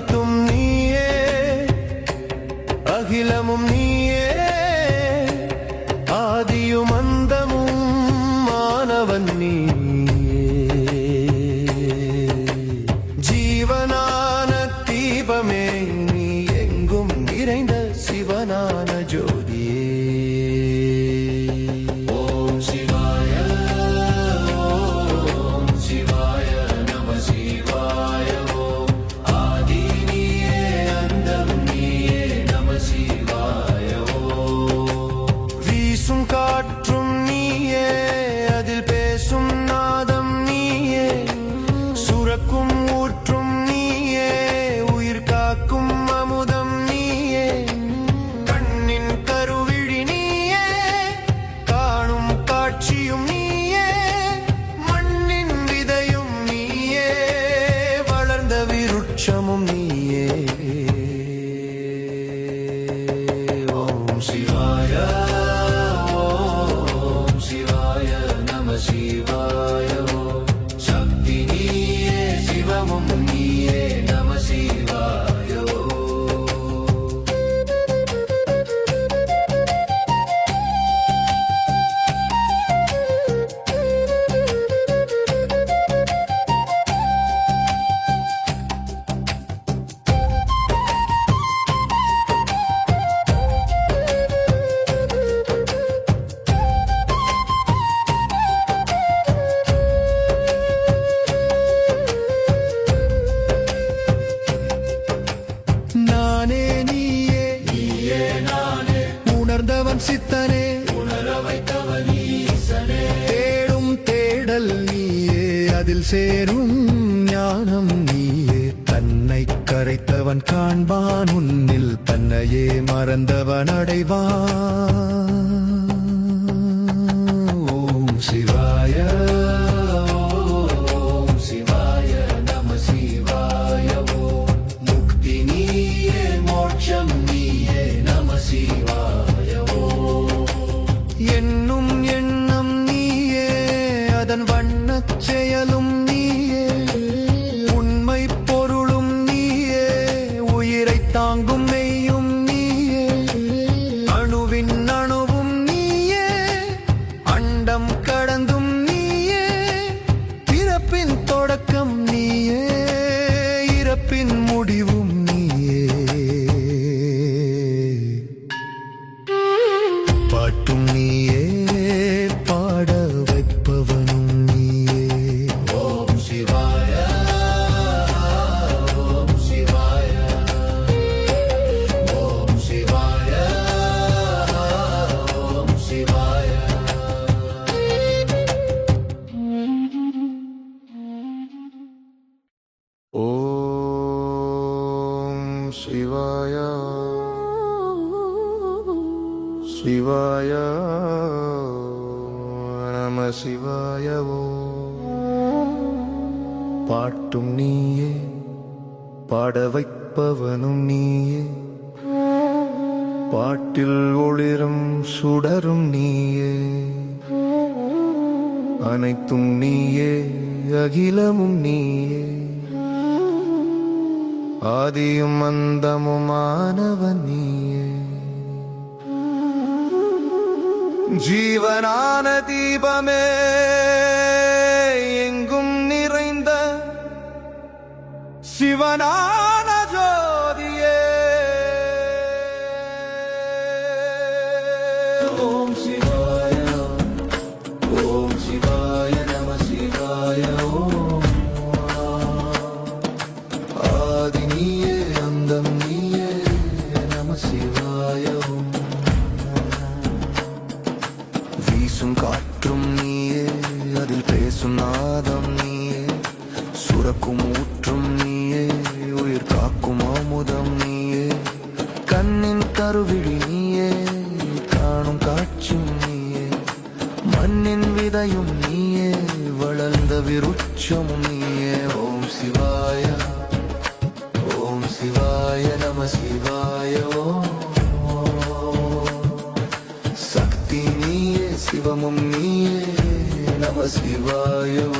அனைத்தும் நீயே. அகிலமும் நீயே. ஆதியும் அந்தமும் மாணவன் நீயே. ஜீவனான தீபமே அதில் சேரும் ஞானம் நீயே. தன்னை கரைத்தவன் காண்பான் உன்னில் தன்னையே மறந்தவன் அடைவான். ஓம் சிவாய ஓம் மோட்சம் நீயே நம சிவாய. ஓம் என்னும் பாட்டும் நீயே பாட வைப்பவனும் நீயே. ஓம் சிவாய ஓம் சிவாய ஓம் சிவாய ஓம் சிவாய. ஓம் சிவாய. சிவாய நம சிவாயவோ. பாட்டும் நீயே பாட வைப்பவனும் நீயே. பாட்டில் ஒளிரும் சுடரும் நீயே. அனைத்தும் நீயே அகிலமும் நீயே. ஆதியும் அந்தமுமானவன் நீயே. ஜீவனான தீபமே. எங்கும் நிறைந்த சிவனான ஜோதியே. சுரக்கும் ஊற்றும் நீயே உயிர் காக்கும் அமுதம் நீயே. கண்ணின் கருவிழி நீயே காணும் காட்சியும் நீயே. மண்ணின் விதையும் நீயே வளர்ந்த விருட்சம் நீயே. ஓம் சிவாய ஓம் சிவாய நம சிவாய சக்தி நீயே சிவமும் நீயே நம சிவாயோ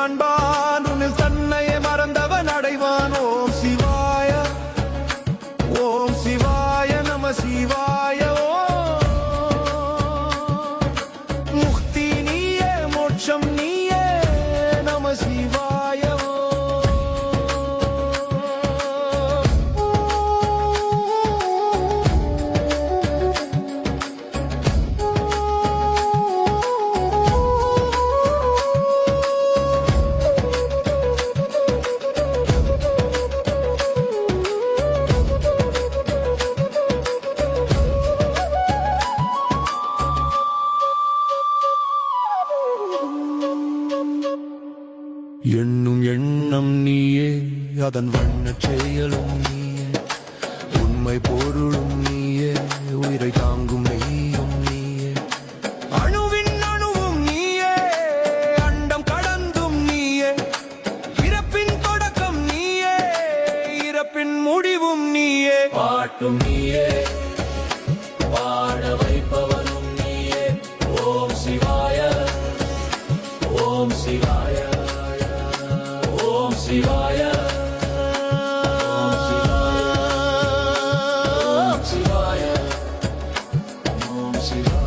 காண்பான். உன்னில் தன்னையே மறந்தவன் அடைவான். ஓம் சிவாய ஓம் சிவாய நம சிவாய. முக்தி நீயே மோட்சம் நீயே நம சிவாய. எண்ணும் எண்ணம் நீயே அதன் வண்ண செயலும் நீயே. உண்மை பொருளும் நீயே உயிரை தாங்கும் மெய்யும் நீயே. அணுவின் அணுவும் நீயே அண்டம் கடந்தும் நீயே. இறப்பின் தொடக்கம் நீயே இறப்பின் முடிவும் நீயே. பாட்டும் நீ see.